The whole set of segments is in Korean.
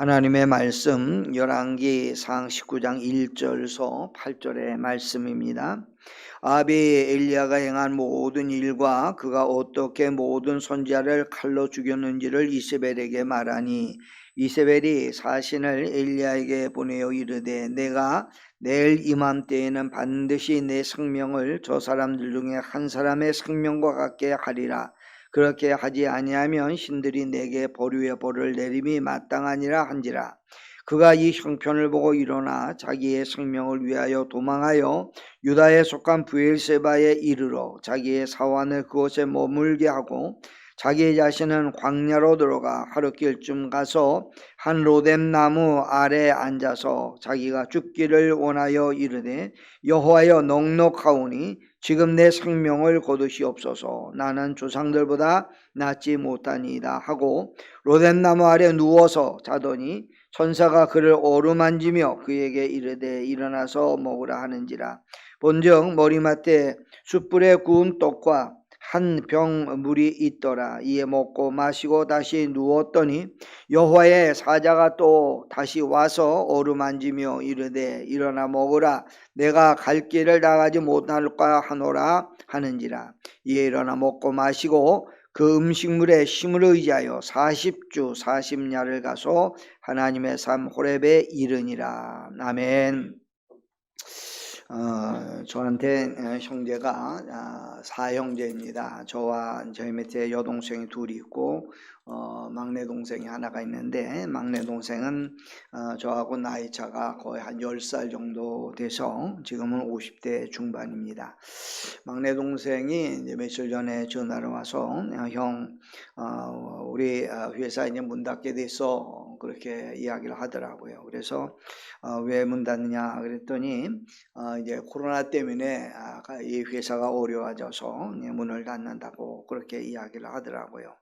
하나님의 말씀 열왕기 상 19장 1절서 8절의 말씀입니다. 아비 엘리야가 행한 모든 일과 그가 어떻게 모든 선지자를 칼로 죽였는지를 이세벨에게 말하니 이세벨이 사신을 엘리야에게 보내어 이르되 내가 내일 이맘때에는 반드시 내 생명을 저 사람들 중에 한 사람의 생명과 같게 하리라. 그렇게 하지 아니하면 신들이 내게 보류의 벌을 내림이 마땅하니라 한지라. 그가 이 형편을 보고 일어나 자기의 생명을 위하여 도망하여 유다에 속한 부엘세바에 이르러 자기의 사환을 그곳에 머물게 하고 자기 자신은 광야로 들어가 하루길쯤 가서 한 로뎀 나무 아래 앉아서 자기가 죽기를 원하여 이르되 여호와여 넉넉하오니 지금 내 생명을 거두시옵소서. 나는 조상들보다 낫지 못하니이다 하고 로뎀 나무 아래 누워서 자더니 천사가 그를 어루만지며 그에게 이르되 일어나서 먹으라 하는지라. 본즉 머리맡에 숯불에 구운 떡과 한 병 물이 있더라. 이에 먹고 마시고 다시 누웠더니 여호와의 사자가 또 다시 와서 어루만지며 이르되 일어나 먹으라. 내가 갈 길을 나가지 못할까 하노라 하는지라. 이에 일어나 먹고 마시고 그 음식물에 힘을 의지하여 40주 40야를 가서 하나님의 삶 호렙에 이르니라. 아멘. 어, 저한테 어, 형제가 아, 사형제입니다. 저와 저희 밑에 여동생이 둘이 있고 어, 막내 동생이 하나가 있는데 막내 동생은 어, 저하고 나이 차가 거의 한 10살 정도 돼서 지금은 50대 중반입니다. 막내 동생이 이제 며칠 전에 전화를 와서 어, 형 어, 우리 어, 회사 이제 문 닫게 돼서 그렇게 이야기를 하더라고요. 그래서 어, 왜문 닫느냐 그랬더니 어, 이제 코로나 때문에 아, 이 회사가 어려워져서 문을 닫는다고 그렇게 이야기를 하더라고요.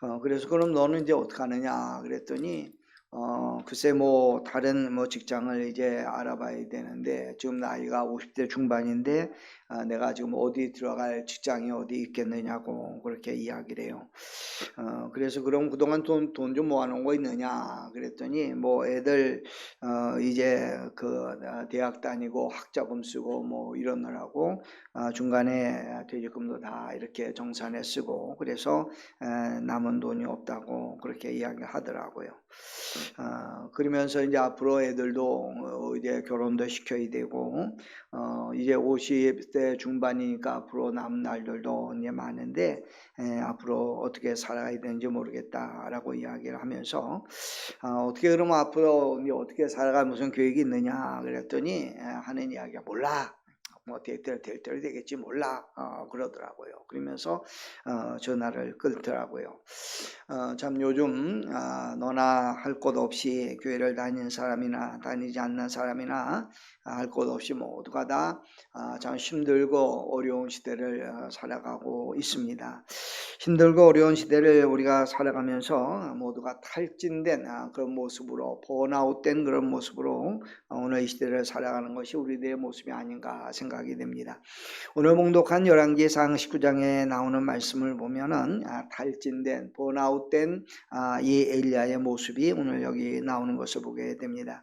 어, 그래서 그럼 너는 이제 어떻게 하느냐 그랬더니 어, 글쎄 뭐 다른 뭐 직장을 이제 알아봐야 되는데 지금 나이가 50대 중반인데 아, 내가 지금 어디 들어갈 직장이 어디 있겠느냐고 그렇게 이야기를 해요. 어, 그래서 그럼 그동안 돈 돈 좀 모아놓은 거 있느냐 그랬더니 뭐 애들 어, 이제 그 아, 대학 다니고 학자금 쓰고 뭐 이러느라고 아, 중간에 퇴직금도 다 이렇게 정산해 쓰고 그래서 에, 남은 돈이 없다고 그렇게 이야기하더라고요. 어, 그러면서 이제 앞으로 애들도 어, 이제 결혼도 시켜야 되고 어, 이제 50대 중반이니까 앞으로 남은 날들도 이제 많은데 에, 앞으로 어떻게 살아야 되는지 모르겠다라고 이야기를 하면서 어, 어떻게 그러면 앞으로 어떻게 살아갈 무슨 계획이 있느냐 그랬더니 에, 하는 이야기가 몰라 뭐될때될 대로 되겠지 몰라 어, 그러더라고요. 그러면서 어, 전화를 끊더라고요. 어, 참 요즘 아, 너나 할 것 없이 교회를 다니는 사람이나 다니지 않는 사람이나 할것 없이 모두가 다참 아, 힘들고 어려운 시대를 어, 살아가고 있습니다. 힘들고 어려운 시대를 우리가 살아가면서 모두가 탈진된 아, 그런 모습으로 번아웃된 그런 모습으로 오늘 이 시대를 살아가는 것이 우리들의 모습이 아닌가 생각 이 됩니다. 오늘 봉독한 열왕기상 19장에 나오는 말씀을 보면은 탈진된 번아웃된 이 엘리야의 모습이 오늘 여기 나오는 것을 보게 됩니다.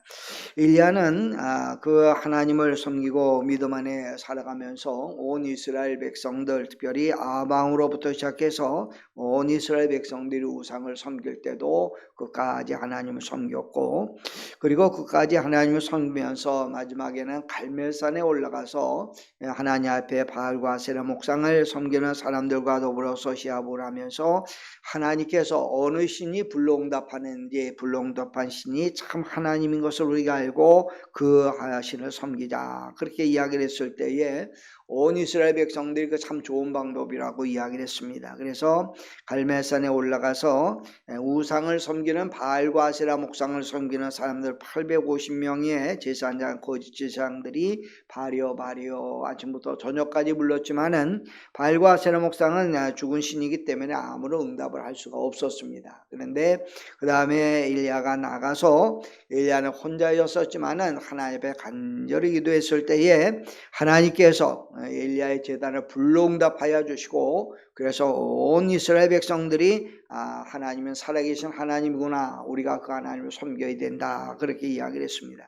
엘리야는 그 하나님을 섬기고 믿음 안에 살아가면서 온 이스라엘 백성들 특별히 아방으로부터 시작해서 온 이스라엘 백성들이 우상을 섬길 때도 그까지 하나님을 섬겼고 그리고 그까지 하나님을 섬기면서 마지막에는 갈멜산에 올라가서 하나님 앞에 바알과 세라 목상을 섬기는 사람들과 더불어서 시합을 하면서 하나님께서 어느 신이 불롱답하는지 불롱답한 신이 참 하나님인 것을 우리가 알고 그 신을 섬기자. 그렇게 이야기를 했을 때에 온 이스라엘 백성들이 그 참 좋은 방법이라고 이야기를 했습니다. 그래서 갈멜산에 올라가서 우상을 섬기는 바알과 아세라 목상을 섬기는 사람들 850명의 제사장 거짓 제사장들이 바리오 바리오 아침부터 저녁까지 불렀지만은 바알과 아세라 목상은 죽은 신이기 때문에 아무런 응답을 할 수가 없었습니다. 그런데 그 다음에 일리야가 나가서 일리야는 혼자였었지만은 하나님 앞에 간절히 기도했을 때에 하나님께서 엘리야의 재단을 불러응답하여 주시고 그래서 온 이스라엘 백성들이 아, 하나님은 살아계신 하나님이구나. 우리가 그 하나님을 섬겨야 된다. 그렇게 이야기를 했습니다.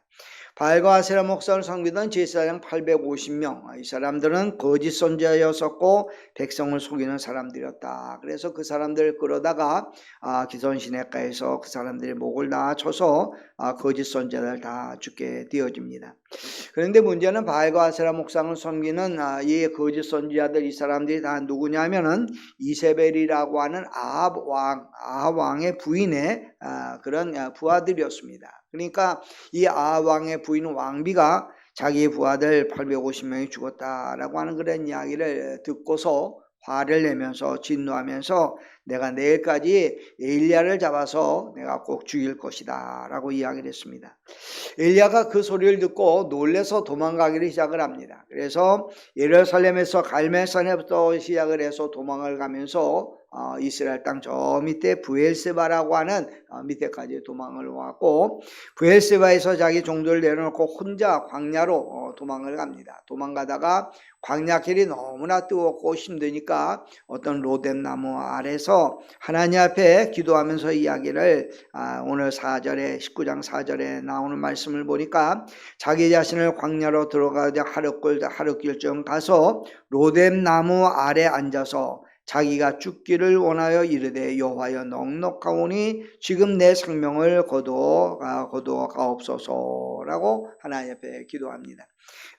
바알과 아세라 목사를 섬기던 제사장 850명. 이 사람들은 거짓 선지자였었고 백성을 속이는 사람들이었다. 그래서 그 사람들을 끌어다가 아, 기손 시내가에서 그 사람들의 목을 다 쳐서 아, 거짓 선지자들 다 죽게 되어집니다. 그런데 문제는 바알과 아세라 목상을 섬기는 아, 이 거짓 선지자들 이 사람들이 다 누구냐면은 이세벨이라고 하는 아합 왕, 아합 왕의 부인의 아, 그런 아, 부하들이었습니다. 그러니까 이 아합 왕의 부인 왕비가 자기 부하들 850명이 죽었다라고 하는 그런 이야기를 듣고서 화를 내면서 진노하면서 내가 내일까지 엘리야를 잡아서 내가 꼭 죽일 것이다 라고 이야기를 했습니다. 엘리야가 그 소리를 듣고 놀래서 도망가기를 시작을 합니다. 그래서 예루살렘에서 갈멜산에부터 시작을 해서 도망을 가면서 어, 이스라엘 땅 저 밑에 부엘세바라고 하는 어, 밑에까지 도망을 왔고 부엘세바에서 자기 종들을 내려놓고 혼자 광야로 어, 도망을 갑니다. 도망가다가 광야 길이 너무나 뜨겁고 힘드니까 어떤 로뎀 나무 아래서 하나님 앞에 기도하면서 이야기를 아, 오늘 4절에 19장 4절에 나오는 말씀을 보니까 자기 자신을 광야로 들어가자 하룻길 하룻길쯤 가서 로뎀 나무 아래 앉아서 자기가 죽기를 원하여 이르되 여호와여 넉넉하오니 지금 내 생명을 거두어 거두어가옵소서라고 하나님 앞에 기도합니다.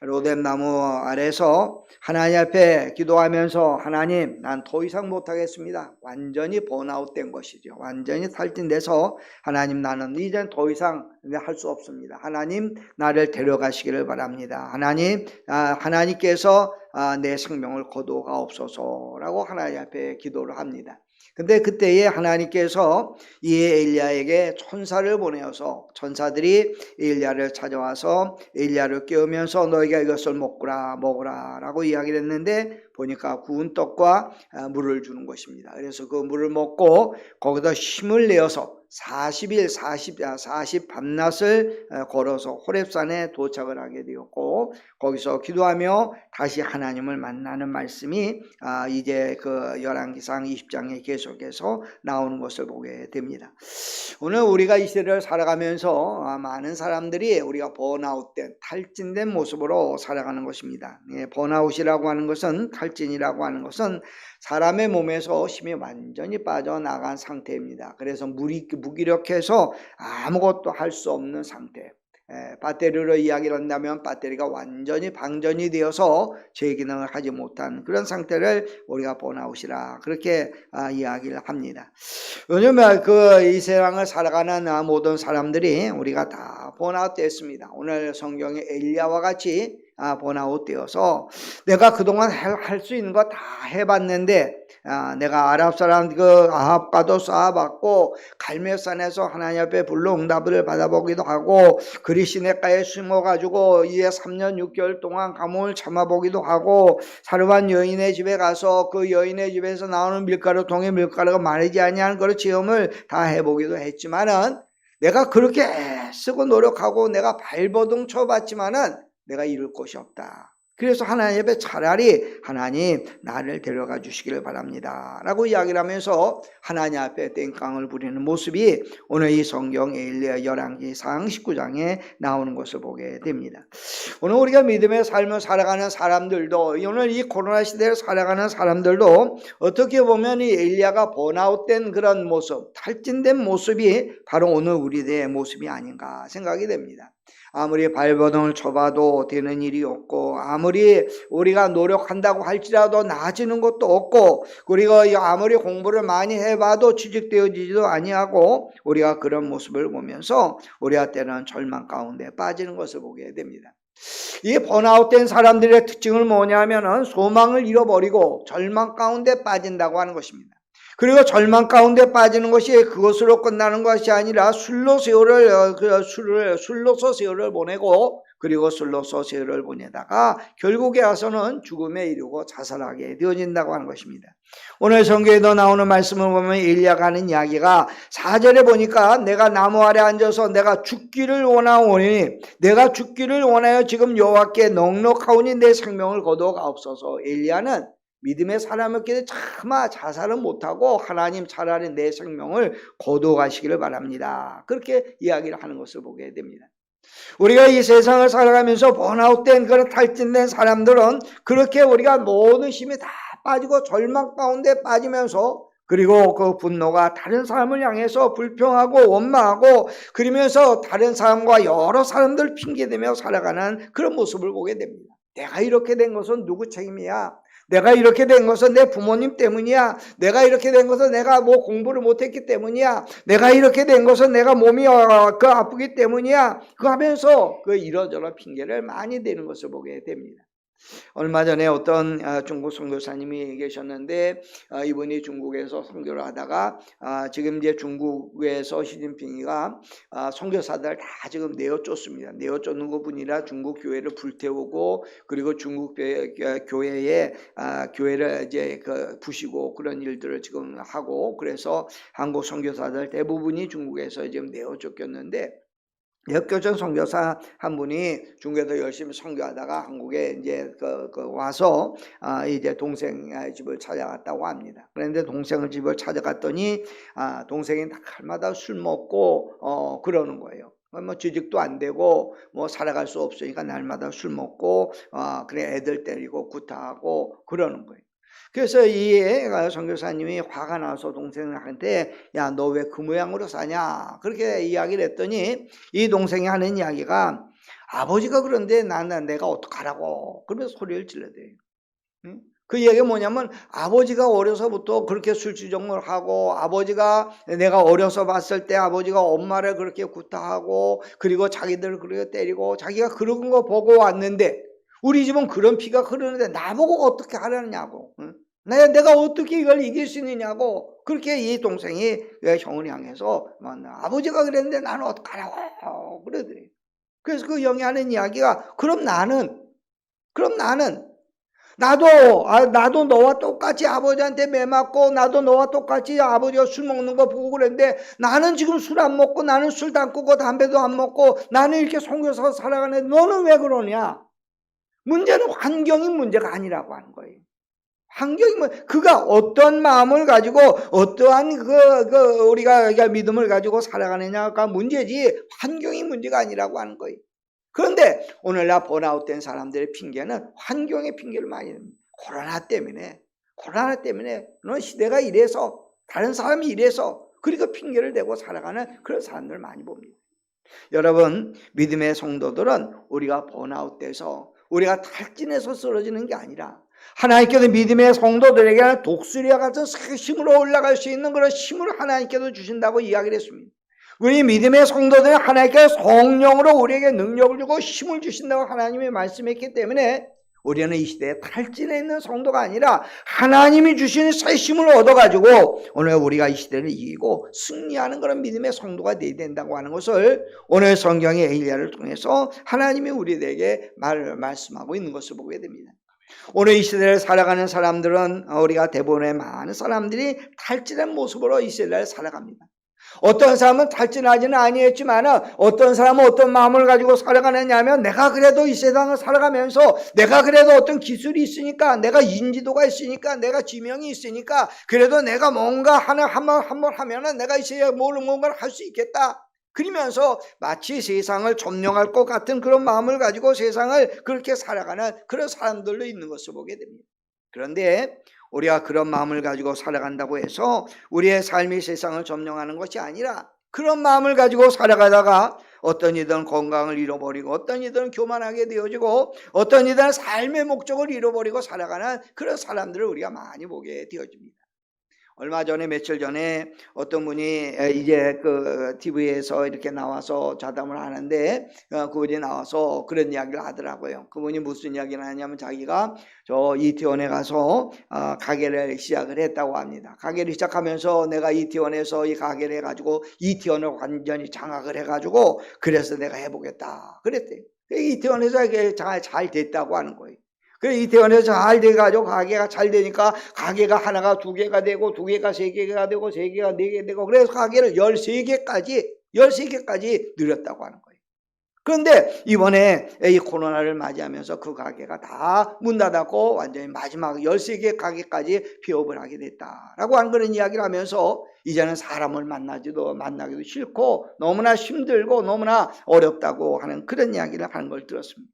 로뎀 나무 아래서 하나님 앞에 기도하면서 하나님 난 더 이상 못하겠습니다. 완전히 번아웃된 것이죠. 완전히 탈진돼서 하나님 나는 이젠 더 이상 할 수 없습니다. 하나님 나를 데려가시기를 바랍니다. 하나님 아, 하나님께서 아, 내 생명을 거두어가옵소서라고 하나님 앞에 기도를 합니다. 근데 그때에 하나님께서 이 엘리야에게 천사를 보내어서 천사들이 엘리야를 찾아와서 엘리야를 깨우면서 너희가 이것을 먹으라 먹으라라고 이야기를 했는데 보니까 구운 떡과 아, 물을 주는 것입니다. 그래서 그 물을 먹고 거기다 힘을 내어서 40일 40, 40 밤낮을 어, 걸어서 호렙산에 도착을 하게 되었고 거기서 기도하며 다시 하나님을 만나는 말씀이 아, 이제 그 열왕기상 20장에 계속해서 나오는 것을 보게 됩니다. 오늘 우리가 이 시대를 살아가면서 아, 많은 사람들이 우리가 번아웃된 탈진된 모습으로 살아가는 것입니다. 예, 번아웃이라고 하는 것은 탈 진이라고 하는 것은 사람의 몸에서 힘이 완전히 빠져나간 상태입니다. 그래서 무리, 무기력해서 아무것도 할 수 없는 상태. 에, 배터리로 이야기를 한다면 배터리가 완전히 방전이 되어서 제 기능을 하지 못한 그런 상태를 우리가 번아웃이라 그렇게 아, 이야기를 합니다. 요즘 그이 세상을 살아가는 아, 모든 사람들이 우리가 다 번아웃 됐습니다. 오늘 성경의 엘리야와 같이 아, 번아웃 되어서 내가 그동안 할 수 있는 거 다 해봤는데 아, 내가 아랍 사람 그 아합과도 쌓아봤고 갈멜산에서 하나님 앞에 불러 응답을 받아보기도 하고 그리시네가에 숨어가지고 이에 3년 6개월 동안 감옥을 참아보기도 하고 사르반 여인의 집에 가서 그 여인의 집에서 나오는 밀가루 통에 밀가루가 마르지 아니하는 그런 체험을 다 해보기도 했지만은 내가 그렇게 애쓰고 노력하고 내가 발버둥 쳐봤지만은 내가 이룰 곳이 없다. 그래서 하나님 앞에 차라리 하나님 나를 데려가 주시기를 바랍니다. 라고 이야기를 하면서 하나님 앞에 땡깡을 부리는 모습이 오늘 이 성경 엘리야 열왕기상 19장에 나오는 것을 보게 됩니다. 오늘 우리가 믿음의 삶을 살아가는 사람들도 오늘 이 코로나 시대를 살아가는 사람들도 어떻게 보면 이 엘리야가 번아웃된 그런 모습, 탈진된 모습이 바로 오늘 우리의 모습이 아닌가 생각이 됩니다. 아무리 발버둥을 쳐봐도 되는 일이 없고 아무리 우리가 노력한다고 할지라도 나아지는 것도 없고 그리고 아무리 공부를 많이 해봐도 취직되어지지도 아니하고 우리가 그런 모습을 보면서 우리가 때는 절망 가운데 빠지는 것을 보게 됩니다. 이 번아웃된 사람들의 특징을 뭐냐면은 소망을 잃어버리고 절망 가운데 빠진다고 하는 것입니다. 그리고 절망 가운데 빠지는 것이 그것으로 끝나는 것이 아니라 술로 세월을 어, 그 술을 술로서 세월을 보내고 그리고 술로서 세월을 보내다가 결국에 와서는 죽음에 이르고 자살하게 되어진다고 하는 것입니다. 오늘 성경에도 나오는 말씀을 보면 일리야가 하는 이야기가 4절에 보니까 내가 나무 아래 앉아서 내가 죽기를 원하오니 내가 죽기를 원하여 지금 여호와께 넉넉하오니 내 생명을 거두어 가옵소서. 엘리야는 믿음의 사람이었기에 차마 자살은 못하고 하나님 차라리 내 생명을 거둬가시기를 바랍니다. 그렇게 이야기를 하는 것을 보게 됩니다. 우리가 이 세상을 살아가면서 번아웃된 그런 탈진된 사람들은 그렇게 우리가 모든 힘이 다 빠지고 절망 가운데 빠지면서 그리고 그 분노가 다른 사람을 향해서 불평하고 원망하고 그러면서 다른 사람과 여러 사람들 핑계대며 살아가는 그런 모습을 보게 됩니다. 내가 이렇게 된 것은 누구 책임이야? 내가 이렇게 된 것은 내 부모님 때문이야. 내가 이렇게 된 것은 내가 뭐 공부를 못했기 때문이야. 내가 이렇게 된 것은 내가 몸이 어, 그 아프기 때문이야. 그 하면서 그 이러저러 핑계를 많이 대는 것을 보게 됩니다. 얼마 전에 어떤 아, 중국 선교사님이 계셨는데 아, 이분이 중국에서 선교를 하다가 아, 지금 이제 중국에서 시진핑이가 선교사들 다 지금 내어쫓습니다. 내어쫓는 것뿐이라 중국 교회를 불태우고 그리고 중국 교회에 교회를 이제 그 부시고 그런 일들을 지금 하고 그래서 한국 선교사들 대부분이 중국에서 지금 내어쫓겼는데 역교전 선교사 한 분이 중국에서 열심히 선교하다가 한국에 이제 그, 그 와서 아 이제 동생 집을 찾아갔다고 합니다. 그런데 동생을 집을 찾아갔더니 아 동생이 날마다 술 먹고 어 그러는 거예요. 뭐 취직도 안 되고 뭐 살아갈 수 없으니까 날마다 술 먹고 어 그래 애들 때리고 구타하고 그러는 거예요. 그래서 이 선교사님이 화가 나서 동생한테 야 너 왜 그 모양으로 사냐 그렇게 이야기를 했더니 이 동생이 하는 이야기가 아버지가 그런데 나는 내가 어떡하라고 그러면서 소리를 질러대요. 응? 그 이야기가 뭐냐면 아버지가 어려서부터 그렇게 술주정을 하고 아버지가 내가 어려서 봤을 때 아버지가 엄마를 그렇게 구타하고 그리고 자기들을 그렇게 때리고 자기가 그런 거 보고 왔는데 우리 집은 그런 피가 흐르는데 나보고 어떻게 하라느냐고. 응? 내가 어떻게 이걸 이길 수 있느냐고. 그렇게 이 동생이 형을 향해서 아버지가 그랬는데 나는 어떡하라고. 그러더래요. 그래서 그 영이 하는 이야기가 그럼 나는 그럼 나는 나도 아, 나도 너와 똑같이 아버지한테 매 맞고 나도 너와 똑같이 아버지가 술 먹는 거 보고 그랬는데 나는 지금 술 안 먹고 나는 술도 안 끊고 담배도 안 먹고 나는 이렇게 송교사 살아가는데 너는 왜 그러냐? 문제는 환경이 문제가 아니라고 하는 거예요. 환경이 뭐 그가 어떤 마음을 가지고 어떠한 그, 그 우리가 믿음을 가지고 살아가느냐가 문제지 환경이 문제가 아니라고 하는 거예요. 그런데 오늘날 번아웃된 사람들의 핑계는 환경의 핑계를 많이 냅니다. 코로나 때문에 코로나 때문에 너 시대가 이래서 다른 사람이 이래서 그리고 핑계를 대고 살아가는 그런 사람들을 많이 봅니다. 여러분 믿음의 성도들은 우리가 번아웃돼서 우리가 탈진해서 쓰러지는 게 아니라 하나님께서 믿음의 성도들에게는 독수리와 같은 힘으로 올라갈 수 있는 그런 힘을 하나님께서 주신다고 이야기를 했습니다. 우리 믿음의 성도들은 하나님께서 성령으로 우리에게 능력을 주고 힘을 주신다고 하나님이 말씀했기 때문에 우리는 이 시대에 탈진해 있는 성도가 아니라 하나님이 주신 새 힘을 얻어가지고 오늘 우리가 이 시대를 이기고 승리하는 그런 믿음의 성도가 되어야 된다고 하는 것을 오늘 성경의 에일리야를 통해서 하나님이 우리에게 말, 말씀하고 있는 것을 보게 됩니다. 오늘 이 시대를 살아가는 사람들은 우리가 대부분의 많은 사람들이 탈진한 모습으로 이 시대를 살아갑니다. 어떤 사람은 탈진하지는 아니했지만 어떤 사람은 어떤 마음을 가지고 살아가느냐 하면 내가 그래도 이 세상을 살아가면서 내가 그래도 어떤 기술이 있으니까 내가 인지도가 있으니까 내가 지명이 있으니까 그래도 내가 뭔가 하나 한번 한번 하면은 내가 이 세상에 뭔가를 할 수 있겠다. 그러면서 마치 세상을 점령할 것 같은 그런 마음을 가지고 세상을 그렇게 살아가는 그런 사람들도 있는 것을 보게 됩니다. 그런데 우리가 그런 마음을 가지고 살아간다고 해서 우리의 삶이 세상을 점령하는 것이 아니라 그런 마음을 가지고 살아가다가 어떤 이들은 건강을 잃어버리고 어떤 이들은 교만하게 되어지고 어떤 이들은 삶의 목적을 잃어버리고 살아가는 그런 사람들을 우리가 많이 보게 되어집니다. 얼마 전에 며칠 전에 어떤 분이 이제 그 TV에서 이렇게 나와서 자담을 하는데 어, 그분이 나와서 그런 이야기를 하더라고요. 그분이 무슨 이야기를 하냐면 자기가 저 이태원에 가서 어, 가게를 시작을 했다고 합니다. 가게를 시작하면서 내가 이태원에서 이 가게를 해가지고 이태원을 완전히 장악을 해가지고 그래서 내가 해보겠다 그랬대요. 이태원에서 이게 잘, 잘 됐다고 하는 거예요. 그래 이태원에서 잘 돼가지고 가게가 잘 되니까 가게가 하나가 두 개가 되고 두 개가 세 개가 되고 세 개가 네 개 되고 그래서 가게를 열세 개까지 열세 개까지 늘렸다고 하는 거예요. 그런데 이번에 이 코로나를 맞이하면서 그 가게가 다 문 닫았고 완전히 마지막 13개 가게까지 폐업을 하게 됐다라고 한 그런 이야기를 하면서 이제는 사람을 만나지도 만나기도 싫고 너무나 힘들고 너무나 어렵다고 하는 그런 이야기를 하는 걸 들었습니다.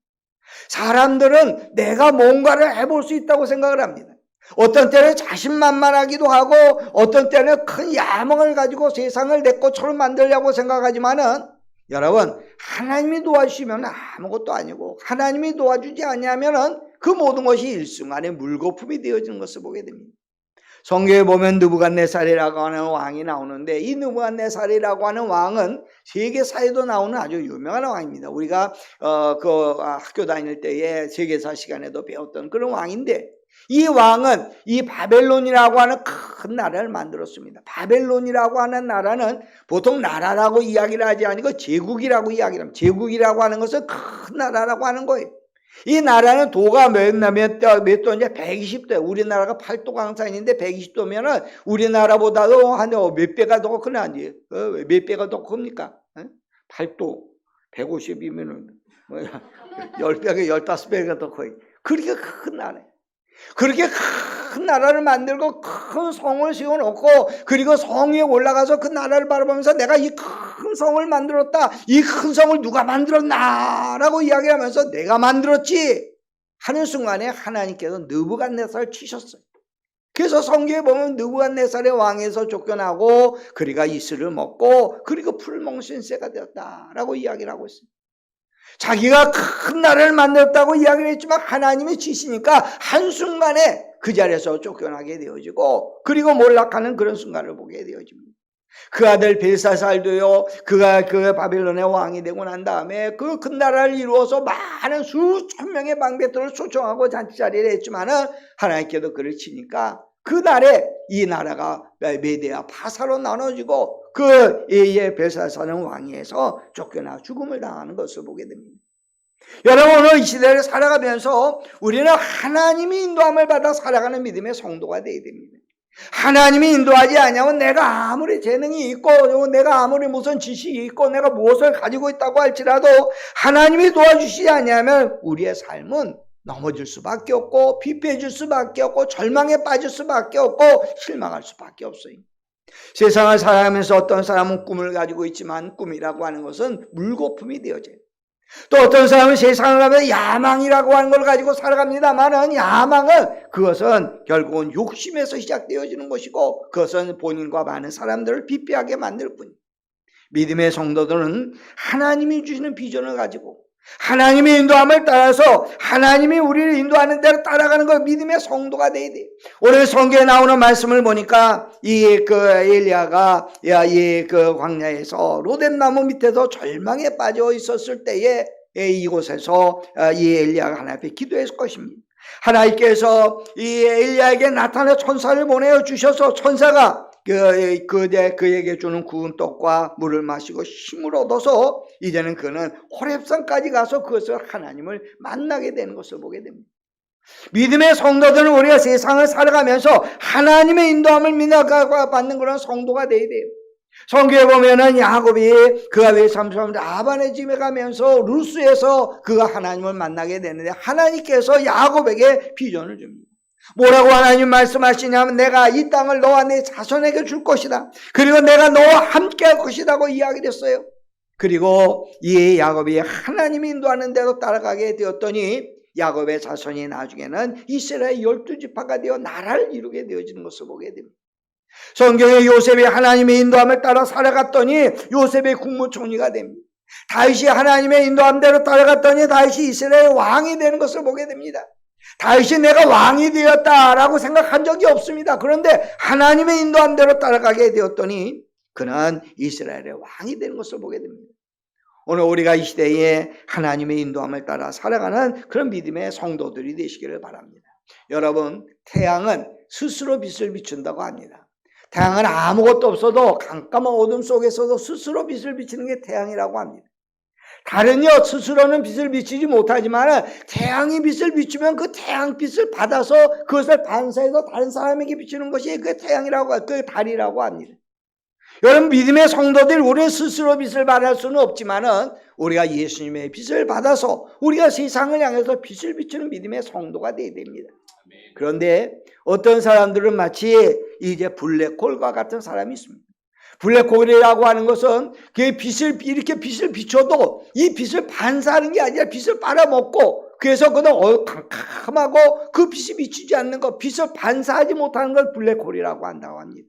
사람들은 내가 뭔가를 해볼 수 있다고 생각을 합니다. 어떤 때는 자신만만하기도 하고 어떤 때는 큰 야망을 가지고 세상을 내 것처럼 만들려고 생각하지만은 여러분 하나님이 도와주시면 아무것도 아니고 하나님이 도와주지 아니하면은 그 모든 것이 일순간에 물거품이 되어지는 것을 보게 됩니다. 성경에 보면 느부갓네살이라고 하는 왕이 나오는데 이 느부갓네살이라고 하는 왕은 세계사에도 나오는 아주 유명한 왕입니다. 우리가 어, 그 학교 다닐 때에 세계사 시간에도 배웠던 그런 왕인데 이 왕은 이 바벨론이라고 하는 큰 나라를 만들었습니다. 바벨론이라고 하는 나라는 보통 나라라고 이야기를 하지 않고 제국이라고 이야기를 합니다. 제국이라고 하는 것은 큰 나라라고 하는 거예요. 이 나라는 도가 몇, 몇, 몇 도인지 120도. 우리나라가 8도 강산인데 120도면은 우리나라보다도 한 몇 배가 더 크나지? 어, 몇 배가 더 큽니까? 8도. 150이면은, 뭐야, 10배가, 15배가 더 커요. 그렇게 큰 나라예요. 그렇게 큰 나라를 만들고 큰 성을 세워놓고 그리고 성 위에 올라가서 그 나라를 바라보면서 내가 이 큰 성을 만들었다. 이 큰 성을 누가 만들었나 라고 이야기하면서 내가 만들었지 하는 순간에 하나님께서 느부갓네살을 치셨어요. 그래서 성경에 보면 느부갓네살의 왕에서 쫓겨나고 그리가 이슬을 먹고 그리고 풀몽신세가 되었다라고 이야기를 하고 있습니다. 자기가 큰 나라를 만들었다고 이야기를 했지만 하나님이 지시니까 한순간에 그 자리에서 쫓겨나게 되어지고 그리고 몰락하는 그런 순간을 보게 되어집니다. 그 아들 벨사살도요, 그가 그 바벨론의 왕이 되고 난 다음에 그 큰 나라를 이루어서 많은 수천 명의 방배들을 초청하고 잔치자리를 했지만은 하나님께도 그를 치니까 그 날에 이 나라가 메데아 파사로 나눠지고 그 예의 벨사사는 왕위에서 쫓겨나 죽음을 당하는 것을 보게 됩니다. 여러분 오늘 이 시대를 살아가면서 우리는 하나님이 인도함을 받아 살아가는 믿음의 성도가 되어야 됩니다. 하나님이 인도하지 않냐면 내가 아무리 재능이 있고 내가 아무리 무슨 지식이 있고 내가 무엇을 가지고 있다고 할지라도 하나님이 도와주시지 않냐면 우리의 삶은 넘어질 수밖에 없고 피폐해질 수밖에 없고 절망에 빠질 수밖에 없고 실망할 수밖에 없어요. 세상을 살아가면서 어떤 사람은 꿈을 가지고 있지만 꿈이라고 하는 것은 물거품이 되어져요. 또 어떤 사람은 세상을 가면 야망이라고 하는 걸 가지고 살아갑니다만은 야망은 그것은 결국은 욕심에서 시작되어지는 것이고 그것은 본인과 많은 사람들을 비피하게 만들 뿐. 믿음의 성도들은 하나님이 주시는 비전을 가지고 하나님의 인도함을 따라서 하나님이 우리를 인도하는 대로 따라가는 것 믿음의 성도가 돼야 돼. 오늘 성경에 나오는 말씀을 보니까 이 그 엘리야가 이그 광야에서 로뎀나무 밑에서 절망에 빠져 있었을 때에 이곳에서 이 엘리야가 하나님 앞에 기도했을 것입니다. 하나님께서 이 엘리야에게 나타나 천사를 보내어 주셔서 천사가 그, 그, 그에게 주는 구운 떡과 물을 마시고 힘을 얻어서 이제는 그는 호랩산까지 가서 그것을 하나님을 만나게 되는 것을 보게 됩니다. 믿음의 성도들은 우리가 세상을 살아가면서 하나님의 인도함을 믿어가 받는 그런 성도가 되어야 돼요. 성경에 보면은 야곱이 그가 왜 삼삼 아반의 집에 가면서 루스에서 그가 하나님을 만나게 되는데 하나님께서 야곱에게 비전을 줍니다. 뭐라고 하나님 말씀하시냐면 내가 이 땅을 너와 내 자손에게 줄 것이다. 그리고 내가 너와 함께 할 것이라고 이야기를 했어요. 그리고 이 야곱이 하나님이 인도하는 대로 따라가게 되었더니 야곱의 자손이 나중에는 이스라엘 열두 지파가 되어 나라를 이루게 되어지는 것을 보게 됩니다. 성경에 요셉이 하나님의 인도함을 따라 살아갔더니 요셉의 국무총리가 됩니다. 다윗이 하나님의 인도함대로 따라갔더니 다윗이 이스라엘 왕이 되는 것을 보게 됩니다. 다윗이 내가 왕이 되었다라고 생각한 적이 없습니다. 그런데 하나님의 인도한 대로 따라가게 되었더니 그는 이스라엘의 왕이 되는 것을 보게 됩니다. 오늘 우리가 이 시대에 하나님의 인도함을 따라 살아가는 그런 믿음의 성도들이 되시기를 바랍니다. 여러분, 태양은 스스로 빛을 비춘다고 합니다. 태양은 아무것도 없어도 깜깜한 어둠 속에서도 스스로 빛을 비치는 게 태양이라고 합니다. 다른요 스스로는 빛을 비치지 못하지만 태양이 빛을 비추면 그 태양 빛을 받아서 그것을 반사해서 다른 사람에게 비추는 것이 그 태양이라고 그 달이라고 합니다. 여러분 믿음의 성도들 우리 스스로 빛을 발할 수는 없지만은 우리가 예수님의 빛을 받아서 우리가 세상을 향해서 빛을 비추는 믿음의 성도가 되어야 됩니다. 그런데 어떤 사람들은 마치 이제 블랙홀과 같은 사람이 있습니다. 블랙홀이라고 하는 것은 그 빛을 이렇게 빛을 비춰도 이 빛을 반사하는 게 아니라 빛을 빨아먹고 그래서 그는 어, 캄캄하고 그 빛이 비추지 않는 것, 빛을 반사하지 못하는 걸 블랙홀이라고 한다고 합니다.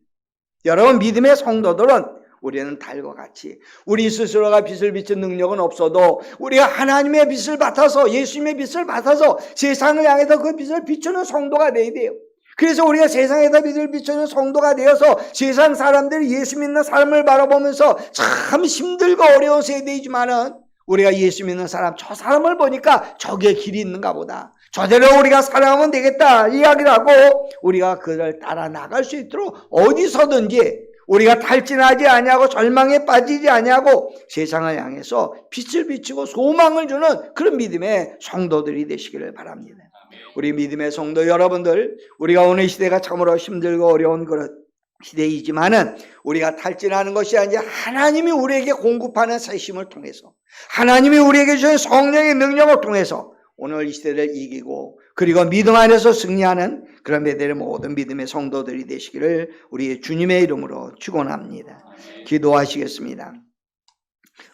여러분 믿음의 성도들은 우리는 달과 같이 우리 스스로가 빛을 비춘 능력은 없어도 우리가 하나님의 빛을 받아서 예수님의 빛을 받아서 세상을 향해서 그 빛을 비추는 성도가 되어야 돼요. 그래서 우리가 세상에다 빛을 비추는 성도가 되어서 세상 사람들이 예수 믿는 삶을 바라보면서 참 힘들고 어려운 세대이지만은 우리가 예수 믿는 사람, 저 사람을 보니까 저게 길이 있는가 보다. 저대로 우리가 살아가면 되겠다 이야기를 하고 우리가 그를 따라 나갈 수 있도록 어디서든지 우리가 탈진하지 아니하고 절망에 빠지지 아니하고 세상을 향해서 빛을 비추고 소망을 주는 그런 믿음의 성도들이 되시기를 바랍니다. 우리 믿음의 성도 여러분들, 우리가 오늘 시대가 참으로 힘들고 어려운 그런 시대이지만은 우리가 탈진하는 것이 아니라 하나님이 우리에게 공급하는 세심을 통해서 하나님이 우리에게 주신 성령의 능력을 통해서 오늘 이 시대를 이기고 그리고 믿음 안에서 승리하는 그런 배들의 모든 믿음의 성도들이 되시기를 우리 주님의 이름으로 축원합니다. 기도하시겠습니다.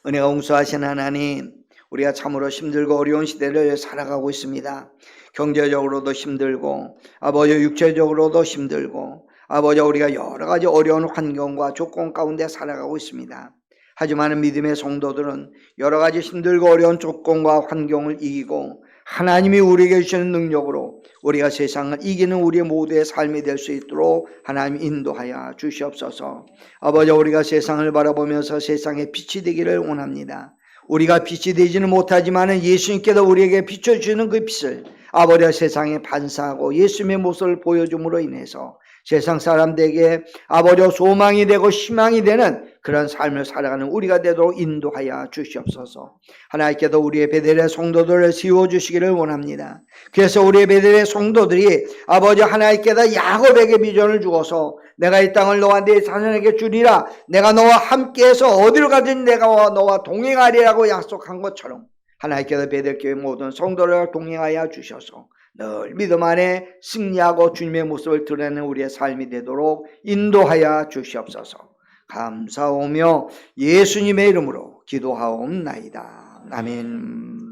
은혜가 홍수하신 하나님, 우리가 참으로 힘들고 어려운 시대를 살아가고 있습니다. 경제적으로도 힘들고 아버지 육체적으로도 힘들고 아버지 우리가 여러 가지 어려운 환경과 조건 가운데 살아가고 있습니다. 하지만 믿음의 성도들은 여러 가지 힘들고 어려운 조건과 환경을 이기고 하나님이 우리에게 주시는 능력으로 우리가 세상을 이기는 우리 모두의 삶이 될 수 있도록 하나님 인도하여 주시옵소서. 아버지 우리가 세상을 바라보면서 세상에 빛이 되기를 원합니다. 우리가 빛이 되지는 못하지만 예수님께서 우리에게 비춰주는 그 빛을 아버지 세상에 반사하고 예수님의 모습을 보여줌으로 인해서 세상 사람들에게 아버지 소망이 되고 희망이 되는 그런 삶을 살아가는 우리가 되도록 인도하여 주시옵소서. 하나님께도 우리의 베델의 성도들을 세워주시기를 원합니다. 그래서 우리의 베델의 성도들이 아버지 하나님께다 야곱에게 비전을 주어서 내가 이 땅을 너와 네 자손에게 주리라 내가 너와 함께해서 어디로 가든 내가 너와 동행하리라고 약속한 것처럼 하나님께서 베델교회 모든 성도를 동행하여 주셔서 늘 믿음 안에 승리하고 주님의 모습을 드러내는 우리의 삶이 되도록 인도하여 주시옵소서. 감사오며 예수님의 이름으로 기도하옵나이다. 아멘.